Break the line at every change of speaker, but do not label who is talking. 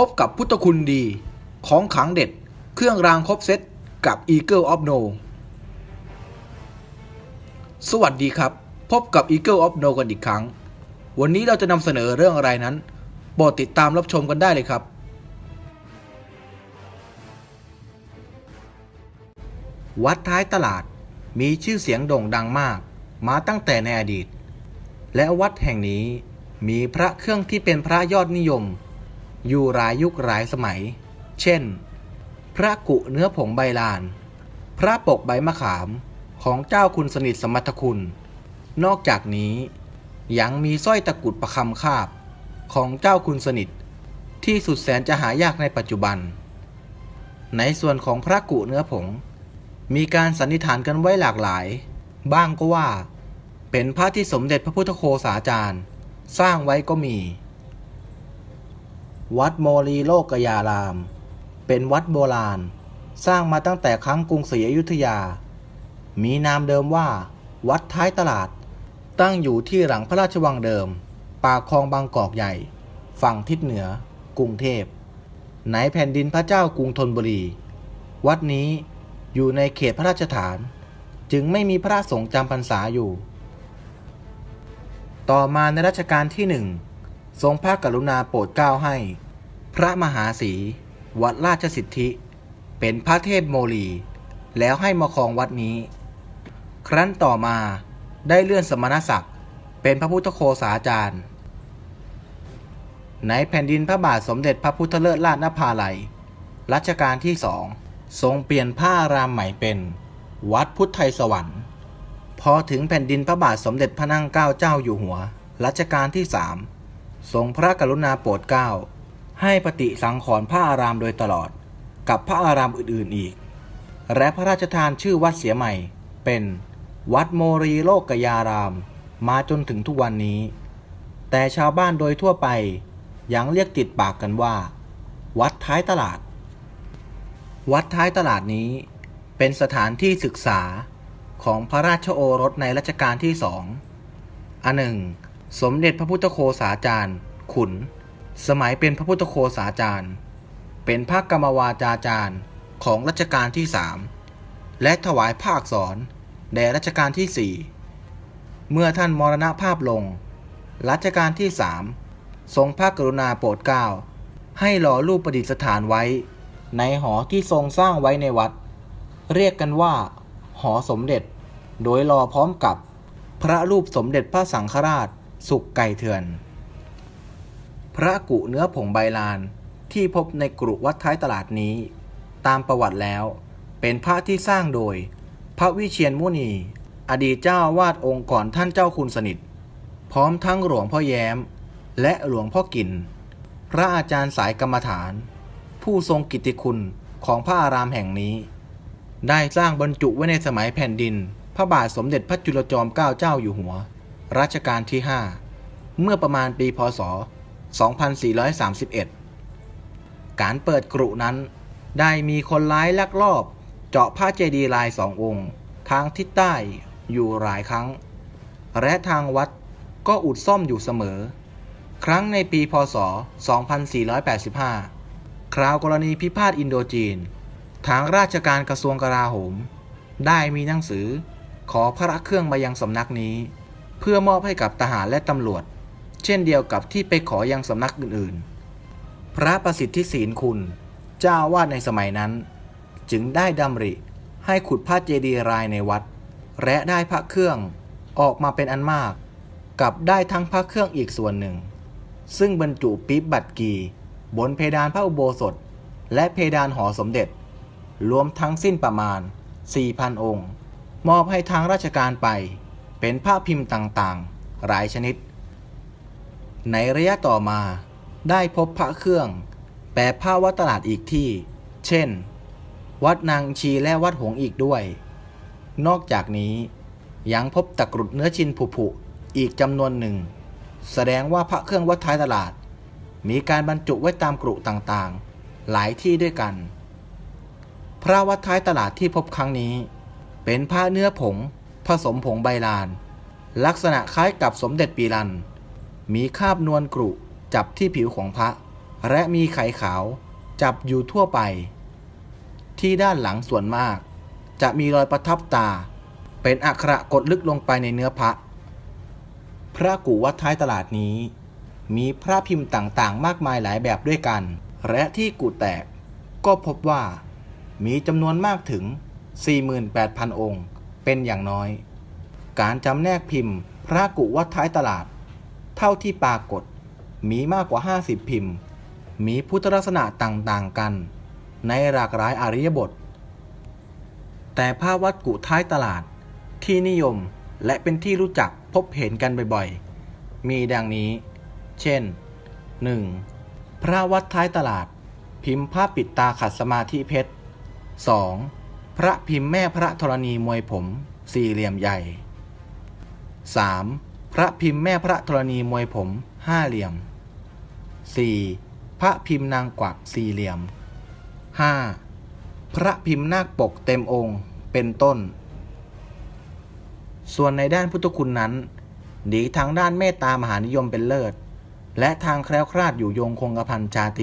พบกับพุทธคุณดี ของขังเด็ด เครื่องรางครบเซตกับ Eagle of No สวัสดีครับ พบกับ Eagle of No กันอีกครั้ง วันนี้เราจะนำเสนอเรื่องอะไรนั้นโปรดติดตามรับชมกันได้เลยครับ วัดท้ายตลาดมีชื่อเสียงโด่งดังมาก มาตั้งแต่ในอดีต และวัดแห่งนี้มีพระเครื่องที่เป็นพระยอดนิยม อยู่หลายยุคหลายสมัย เช่น พระกุเนื้อผงใบลาน พระปกใบมะขามของเจ้าคุณสนิทสมรรถคุณ นอกจากนี้ยังมีสร้อยตะกุดประคำคาบของเจ้าคุณสนิท ที่สุดแสนจะหายากในปัจจุบัน ในส่วนของพระกุเนื้อผง มีการสันนิษฐานกันไว้หลากหลาย บ้างก็ว่า เป็นพระที่สมเด็จพระพุทธโฆษาจารย์ สร้างไว้ก็มี วัดโมลีโลกยาราม เป็นวัดโบราณ สร้างมาตั้งแต่ครั้งกรุงศรีอยุธยา มีนามเดิมว่า วัดท้ายตลาด ตั้งอยู่ที่หลังพระราชวังเดิม ปากคลองบางกอกใหญ่ ฝั่งทิศเหนือ กรุงเทพในแผ่นดินพระเจ้ากรุงธนบุรี วัดนี้อยู่ในเขตพระราชฐาน จึงไม่มีพระสงฆ์จำพรรษาอยู่ ต่อมาในรัชกาลที่หนึ่ง ทรงพระกรุณาโปรดเกล้าให้ พระมหาศรีวัดราชสิทธิ เป็นพระเทพโมลี แล้วให้มาครองวัดนี้ ครั้นต่อมาได้เลื่อนสมณศักดิ์เป็นพระพุทธโฆษาจารย์ ในแผ่นดินพระบาทสมเด็จพระพุทธเลิศราชนภาลัยรัชกาลที่สองทรงเปลี่ยนผ้ารามใหม่เป็น วัดพุทธไทยสวรรค์ พอถึงแผ่นดินพระบาทสมเด็จพระนั่งเกล้าเจ้าอยู่หัวรัชกาลที่สาม ทรงพระกรุณาโปรดเกล้า ให้ปฏิสังขรณ์พระอารามโดยตลอด กับพระอารามอื่นๆอีก และพระราชทานชื่อวัดเสียใหม่ เป็นวัดโมรีโลกยาราม มาจนถึงทุกวันนี้ แต่ชาวบ้านโดยทั่วไปยังเรียกติดปากกันว่า วัดท้ายตลาด วัดท้ายตลาดนี้ เป็นสถานที่ศึกษาของพระราชโอรสในรัชกาลที่สองอันหนึ่ง สมเด็จพระพุทธโฆษาจารย์ ขุน สมัยเป็นพระพุทธโฆษาจารย์ เป็นพระกรรมวาจาจารย์ของรัชกาลที่สามและถวายภาคสอนแด่รัชกาลที่สี่เมื่อท่านมรณภาพลง รัชกาลที่สามทรงพระกรุณาโปรดเกล้าให้หล่อรูปประดิษฐานไว้ ในหอที่ทรงสร้างไว้ในวัด เรียกกันว่า หอสมเด็จ โดยรอพร้อมกับพระรูปสมเด็จพระสังฆราช สุกไก่เถื่อน พระกุเนื้อผงใบลานที่พบในกรุวัดท้ายตลาดนี้ ตามประวัติแล้ว เป็นพระที่สร้างโดย พระวิเชียนมุนี อดีตเจ้าวาดองค์ก่อนท่านเจ้าคุณสนิท พร้อมทั้งหลวงพ่อแย้ม และหลวงพ่อกินพระอาจารย์สายกรรมฐาน ผู้ทรงกิตติคุณของพระอารามแห่งนี้ ได้สร้างบรรจุไว้ในสมัยแผ่นดิน พระบาทสมเด็จพระจุลจอมเกล้าเจ้าอยู่หัว รัชกาลที่ 5 เมื่อประมาณปีพศ 2431 การเปิดกรุนั้น ได้มีคนร้ายลักลอบ เจาะพระเจดีย์ลายสององค์ ทางทิศใต้อยู่หลายครั้ง และทางวัดก็อุดซ่อมอยู่เสมอ ครั้งในปีพศ 2485 คราวกรณีพิพาทอินโดจีน ทางราชการกระทรวงกลาโหม ได้มีหนังสือขอพระเครื่องมายังสำนักนี้ เพื่อมอบให้กับทหารและตำรวจ เช่นเดียวกับที่ไปขอยังสำนักอื่นๆ พระประสิทธิศีลคุณ เจ้าวาดในสมัยนั้น จึงได้ดำริให้ขุดพระเจดีย์รายในวัด และได้พระเครื่องออกมาเป็นอันมาก กับได้ทั้งพระเครื่องอีกส่วนหนึ่ง ซึ่งบรรจุปี๊บบัตรกีบนเพดานพระอุโบสถ และเพดานหอสมเด็จ รวมทั้งสิ้นประมาณ 4,000 องค์ มอบให้ทางราชการไป เป็นภาพพิมพ์ต่างๆ หลายชนิด ในระยะต่อมาได้พบพระเครื่อง แปรผ้าวัดตลาดอีกที่ เช่น วัดนางชีและวัดหงอีกด้วย นอกจากนี้ยังพบตะกรุดเนื้อชินผุผุอีกจำนวนหนึ่ง แสดงว่าพระเครื่องวัดท้ายตลาด มีการบรรจุไว้ตามกรุต่างๆ หลายที่ด้วยกัน พระวัดท้ายตลาดที่พบครั้งนี้ เป็นผ้าเนื้อผง ผสมผงใบลาน ลักษณะคล้ายกับสมเด็จปีรัน มีคาบนวลกรุจับที่ผิวของพระ และมีไข่ขาวจับอยู่ทั่วไป ที่ด้านหลังส่วนมาก จะมีรอยประทับตา เป็นอักขระกดลึกลงไปในเนื้อพระ พระกูวัดท้ายตลาดนี้ มีพระพิมพ์ต่างๆ มากมายหลายแบบด้วยกัน และที่กูแตก ก็พบว่ามีจำนวนมากถึง 48,000 องค์ เป็นอย่างน้อย การจำแนกพิมพ์ พระกุวัดท้ายตลาด เท่าที่ปรากฏมีมากกว่า 50 พิมพ์ มีพุทธลักษณะต่างๆกัน ในหลากหลายอริยบท แต่ผ้าวัดกุท้ายตลาดที่นิยมและเป็นที่รู้จักพบเห็นกันบ่อยๆ มีดังนี้ เช่น 1. พระวัดท้ายตลาด พิมพ์ผ้าปิดตาขัดสมาธิเพชร 2. พระพิมพ์แม่พระธรณีมวยผม สี่เหลี่ยมใหญ่ 3. พระพิมพ์แม่พระธรณีมวยผมห้าเหลี่ยม 4. พระพิมพ์นางกวักสี่เหลี่ยม 5. พระพิมพ์นาคปกเต็มองค์เป็นต้น ส่วนในด้านพุทธคุณนั้นดีทางด้านเมตตามหานิยมเป็นเลิศ และทางแคล้วคลาดอยู่ยงคงกระพันชาต